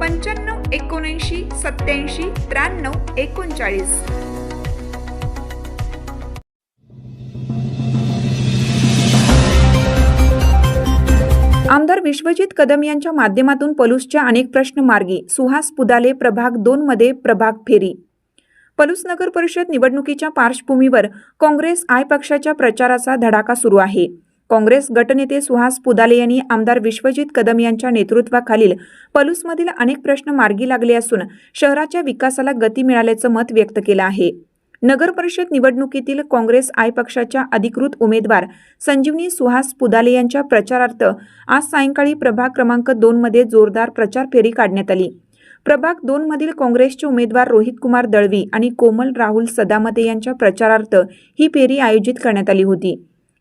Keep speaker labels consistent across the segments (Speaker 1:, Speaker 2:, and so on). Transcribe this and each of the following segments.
Speaker 1: पंच्याण्णव एकोणऐंशी सत्याऐंशी त्र्याण्णव एकोणचाळीस. आमदार विश्वजित कदम यांच्या माध्यमातून पलूसच्या अनेक प्रश्न मार्गी सुहास पुदाले प्रभाग दोन मध्ये प्रभाग फेरी. पलूस नगर परिषद निवडणुकीच्या पार्श्वभूमीवर काँग्रेस आय पक्षाच्या प्रचाराचा धडाका सुरू आहे. काँग्रेस गटनेते सुहास पुदाले यांनी आमदार विश्वजित कदम यांच्या नेतृत्वाखालील पलूसमधील अनेक प्रश्न मार्गी लागले असून शहराच्या विकासाला गती मिळाल्याचं मत व्यक्त केलं आहे. नगर परिषद निवडणुकीतील काँग्रेस आय पक्षाच्या अधिकृत उमेदवार संजीवनी सुहास पुदाले यांच्या प्रचारार्थ आज सायंकाळी प्रभाग क्रमांक दोनमध्ये जोरदार प्रचार फेरी काढण्यात आली. प्रभाग दोनमधील काँग्रेसचे उमेदवार रोहित कुमार दळवी आणि कोमल राहुल सदामते यांच्या प्रचारार्थ ही फेरी आयोजित करण्यात आली होती.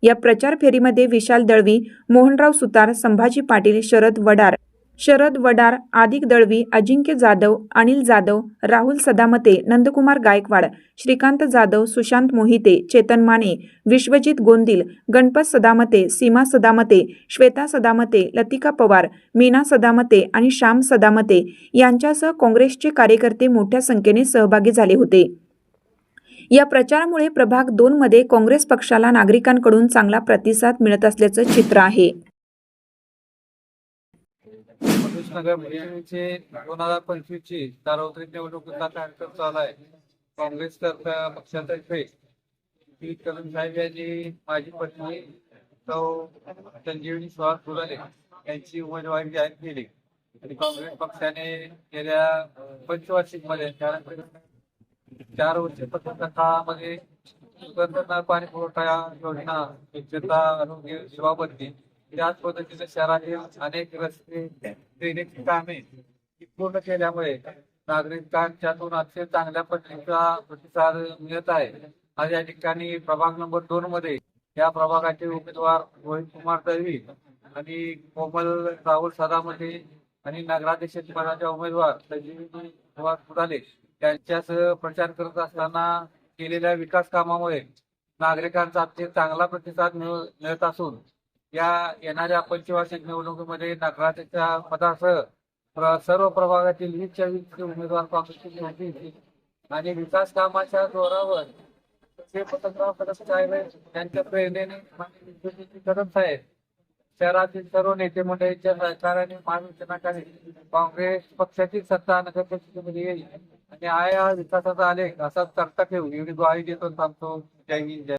Speaker 1: या प्रचार फेरीमध्ये विशाल दळवी मोहनराव सुतार संभाजी पाटील शरद वडार शरद वडार आदिक दळवी अजिंक्य जाधव अनिल जाधव राहुल सदामते नंदकुमार गायकवाड श्रीकांत जाधव सुशांत मोहिते चेतन माने विश्वजित गोंदिल गणपत सदामते सीमा सदामते श्वेता सदामते लतिका पवार मीना सदामते आणि श्याम सदामते यांच्यासह काँग्रेसचे कार्यकर्ते मोठ्या संख्येने सहभागी झाले होते. या प्रचारामुळे प्रभाग दोन मध्ये काँग्रेस पक्षाला नागरिकांकडून चांगला प्रतिसाद मिळत असल्याचं चित्र आहे.
Speaker 2: नगर परिषदेचे दोन हजार पंचवीस ची सार्वत्रिक निवडणुकीचा कार्यक्रम चालू आहे. काँग्रेस पक्षातर्फे पी कदम साहेब यांनी माझी पत्नी सौ संजीवनी सुहास फुलाने यांची उमेदवारी जाहीर केली. आणि काँग्रेस पक्षाने गेल्या पंचवार्षिकमध्ये त्यानंतर चार वर्ष पत्रकारामध्ये पंतप्रधान पाणी पुरवठा योजना स्वच्छता आरोग्य सेवाबद्दी त्याच पद्धतीने शहरातील अनेक रस्ते ड्रेनेजची कामे पूर्ण केल्यामुळे नागरिकांच्यातून अतिशय चांगल्या पद्धतीचा प्रतिसाद मिळत आहे. आज या ठिकाणी प्रभाग नंबर दोन मध्ये या प्रभागाचे उमेदवार रोहित कुमार दळवी आणि कोमल राहुल सदामध्ये आणि नगराध्यक्ष पदाच्या उमेदवार संजीवनी कुडाले त्यांच्यास प्रचार करत असताना केलेल्या विकास कामामुळे नागरिकांचा चांगला प्रतिसाद मिळत असून या येणाऱ्या पंचवार्षिक निवडणुकीमध्ये नगराध्यक्षा पदासह सर्व प्रभागातील वीसच्या वीस उमेदवार आणि विकास कामाच्या जोरावर ते पतंगराव कदम साहेब प्रेरणेने माननीय आहे कदम साहेब शहरातील सर्व नेते मंडळींच्या सहकार्याने महावितरणाखाली काँग्रेस पक्षाची सत्ता नगरपरिषदेमध्ये येईल. आणि हा या विकासाचा आलेख असाच करता ठेवू एवढी ग्वाही देतो थांबतो जय हिंद जय